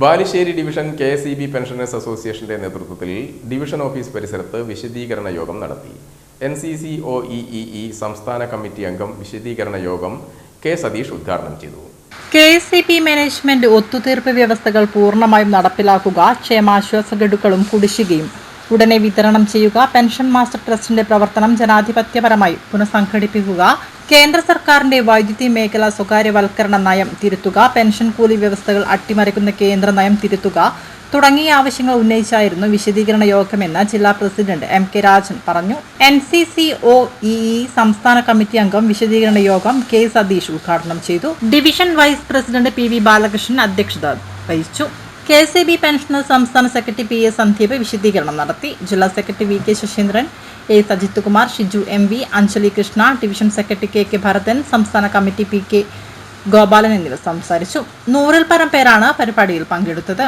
Balussery division K S E B pensioners അസോസിയേഷന്റെ നേതൃത്വത്തിൽ division office പരിസരത്ത് വിശദീകരണ യോഗം നടത്തി. N C C O E E E സംസ്ഥാന കമ്മിറ്റി അംഗം വിശദീകരണ യോഗം കെ സതീഷ് ഉദ്ഘാടനം ചെയ്തു. K S E P management ഒത്തുതീർപ്പ് വ്യവസ്ഥകൾ പൂർണമായും നടപ്പിലാക്കുക ക്ഷേമാശ്വാസ ഗഡുക്കളും കുടിശ്ശികയും ഉടനെ വിതരണം ചെയ്യുക. പെൻഷൻ മാസ്റ്റർ ട്രസ്റ്റിന്റെ പ്രവർത്തനം ജനാധിപത്യപരമായി പുനഃസംഘടിപ്പിക്കുക. കേന്ദ്ര സർക്കാരിന്റെ വൈദ്യുതി മേഖല സ്വകാര്യവൽക്കരണ നയം തിരുത്തുക. പെൻഷൻ കൂലി വ്യവസ്ഥകൾ അട്ടിമറിക്കുന്ന കേന്ദ്ര നയം തിരുത്തുക. തുടങ്ങിയ ആവശ്യങ്ങൾ ഉന്നയിച്ചായിരുന്നു വിശദീകരണ യോഗമെന്ന് ജില്ലാ പ്രസിഡന്റ് എം കെ രാജൻ പറഞ്ഞു. N C C O E സംസ്ഥാന കമ്മിറ്റി അംഗം വിശദീകരണ യോഗം കെ സതീഷ് ഉദ്ഘാടനം ചെയ്തു. Division vice president P V Balakrishnan അധ്യക്ഷത വഹിച്ചു. K S E B pensioner സംസ്ഥാന സെക്രട്ടറി പി എ സന്ദീപ് വിശദീകരണം നടത്തി. ജില്ലാ secretary V K Sasheendran A Sajith Kumar Shiju M V Anjali Krishna division secretary K K Bharathan സംസ്ഥാന committee P K Gopalan എന്നിവർ സംസാരിച്ചു. നൂറിൽ പരം പേരാണ് പരിപാടിയിൽ പങ്കെടുത്തത്.